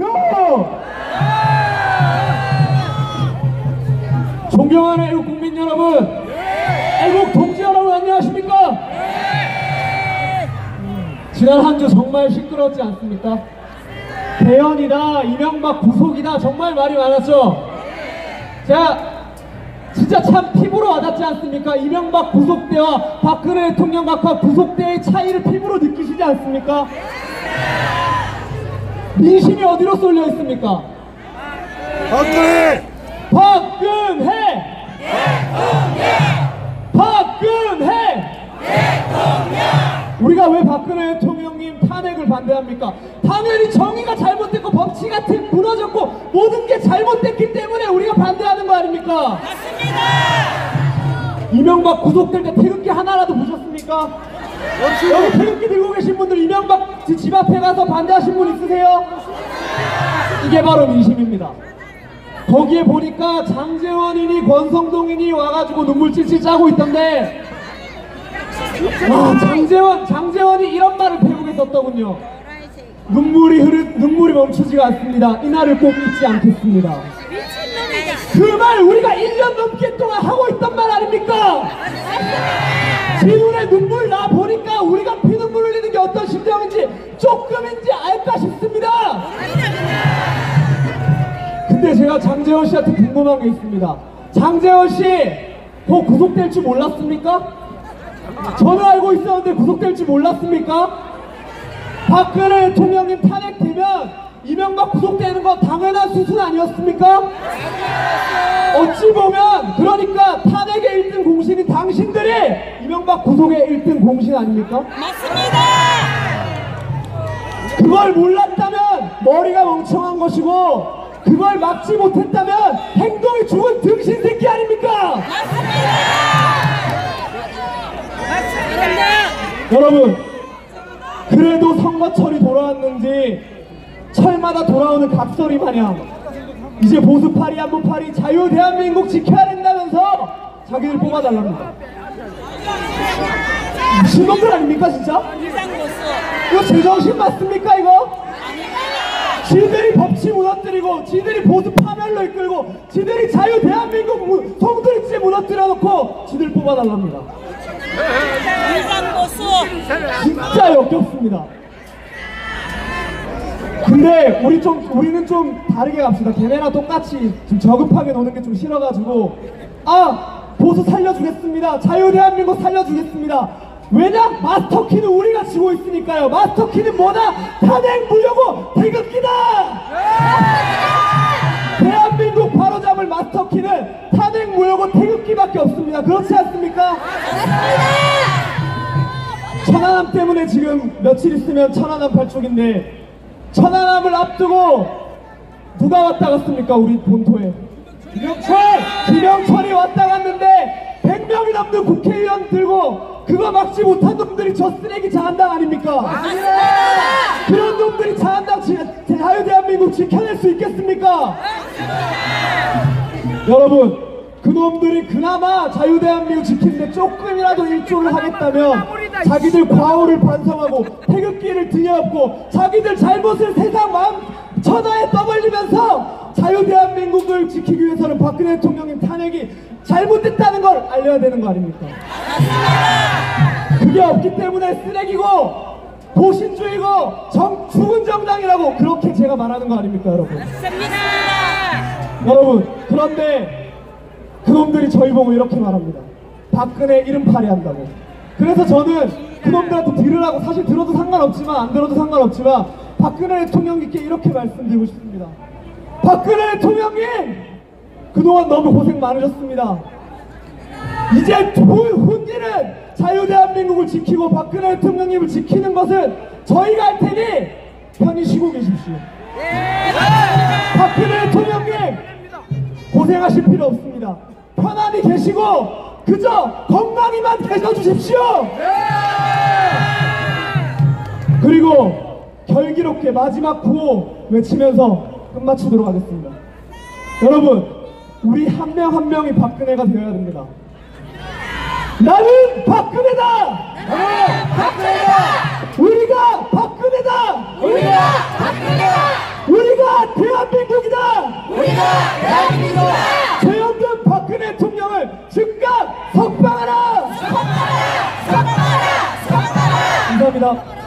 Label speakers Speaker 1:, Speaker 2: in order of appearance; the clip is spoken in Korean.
Speaker 1: 요! 존경하는 애국 국민 여러분, 애국 동지 여러분 안녕하십니까? 지난 한 주 정말 시끄럽지 않습니까? 대연이다, 이명박 구속이다 정말 말이 많았죠? 자, 진짜 참 피부로 와닿지 않습니까? 이명박 구속 때와 박근혜 대통령 각하 구속 때의 차이를 피부로 느끼시지 않습니까? 민심이 어디로 쏠려 있습니까?
Speaker 2: 박근혜!
Speaker 1: 박근혜! 박근혜! 우리가 왜 박근혜 대통령님 탄핵을 반대합니까? 당연히 정의가 잘못됐고 법치 같은 무너졌고 모든 게 잘못됐기 때문에 우리가 반대하는 거 아닙니까? 이명박 구속될 때 태극기 하나라도 보셨습니까? 여기 태극기 들고 계신 분들 이명박 집 앞에 가서 반대하신 분 있으세요? 이게 바로 민심입니다. 거기에 보니까 장재원이니 권성동이니 와가지고 눈물 찔찔 짜고 있던데 와 장재원 장재원이 이런 말을 배우게 썼더군요 눈물이 흐르 눈물이 멈추지가 않습니다 이날을 꼭 잊지 않겠습니다 그 말 우리가 1년 넘게 동안 하고 있던 말 아닙니까 제 눈에 눈물 나 보니까 우리가 피눈물 흘리는 게 어떤 심정인지 조금인지 알까 싶습니다 근데 제가 장재원 씨한테 궁금한 게 있습니다. 장재원 씨, 그 구속될 줄 몰랐습니까? 저는 알고 있었는데 구속될 줄 몰랐습니까? 박근혜 대통령님 탄핵되면 이명박 구속되는 거 당연한 수순 아니었습니까? 어찌 보면 그러니까 탄핵의 1등 공신이 당신들이 이명박 구속의 1등 공신 아닙니까?
Speaker 3: 맞습니다.
Speaker 1: 그걸 몰랐다면 머리가 멍청한 것이고 그걸 막지 못했다면 행동이 죽은 등신 새끼 아닙니까?
Speaker 3: 그런데
Speaker 1: 여러분 그래도 선거철이 돌아왔는지 철마다 돌아오는 각설이 마냥 이제 보수파리 안보파리 자유 대한민국 지켜야 된다면서 자기들 뽑아달랍니다 미친놈들 아닙니까 진짜? 이거 제정신 맞습니까 이거? 지들이 법치 무너뜨리고 지들이 보수 파멸로 이끌고 지들이 자유 대한민국 무- 송두리째 무너뜨려 놓고 지들 뽑아달랍니다 진짜 역겹습니다 근데 우리 좀 우리는 좀 다르게 갑시다. 걔네랑 똑같이 좀 저급하게 노는 게 좀 싫어가지고. 아 보수 살려주겠습니다. 자유 대한민국 살려주겠습니다. 왜냐? 마스터키는 우리가 지고 있으니까요. 마스터키는 뭐다? 탄핵 무효고 태극기다! 대한민국 바로잡을 마스터키는 탄핵 무효고 태극기밖에 없습니다. 그렇지 않습니까? 천안함 때문에 지금 며칠 있으면 천안함 발족인데 천안함을 앞두고 누가 왔다 갔습니까 우리 본토에 김영철! 김영철이 왔다 갔는데 100명이 넘는 국회의원 들고 그거 막지 못한 놈들이 저 쓰레기 자한당 아닙니까? 그런 놈들이 자한당 지- 자유대한민국 지켜낼 수 있겠습니까? 여러분 그 놈들이 그나마 자유대한민국 지키는데 조금이라도 일조를 하겠다면 자기들 과오를 반성하고 태극기를 업고 자기들 잘못을 세상 마음 천하에 떠벌리면서 자유대한민국을 지키기 위해서는 박근혜 대통령님 탄핵이 잘못됐다는 걸 알려야 되는 거 아닙니까? 그게 없기 때문에 쓰레기고 보신주의고 정, 죽은 정당이라고 그렇게 제가 말하는 거 아닙니까 여러분? 여러분 그런데 그놈들이 저희 보고 이렇게 말합니다. 박근혜 이름팔이 한다고. 그래서 저는 그놈들한테 들으라고 사실 들어도 상관없지만 안 들어도 상관없지만 박근혜 대통령님께 이렇게 말씀드리고 싶습니다. 박근혜 대통령님! 그동안 너무 고생 많으셨습니다. 이제 후- 훈일은 자유대한민국을 지키고 박근혜 대통령님을 지키는 것은 저희가 할 테니 편히 쉬고 계십시오. 박근혜 대통령님! 고생하실 필요 없습니다. 편안히 계시고 그저 건강히만 계셔 주십시오. 그리고 결기롭게 마지막 구호 외치면서 끝마치도록 하겠습니다. 여러분, 우리 한 명 한 명이 박근혜가 되어야 됩니다. 나는 박근혜다! 나는 박근혜다! 감사합니다.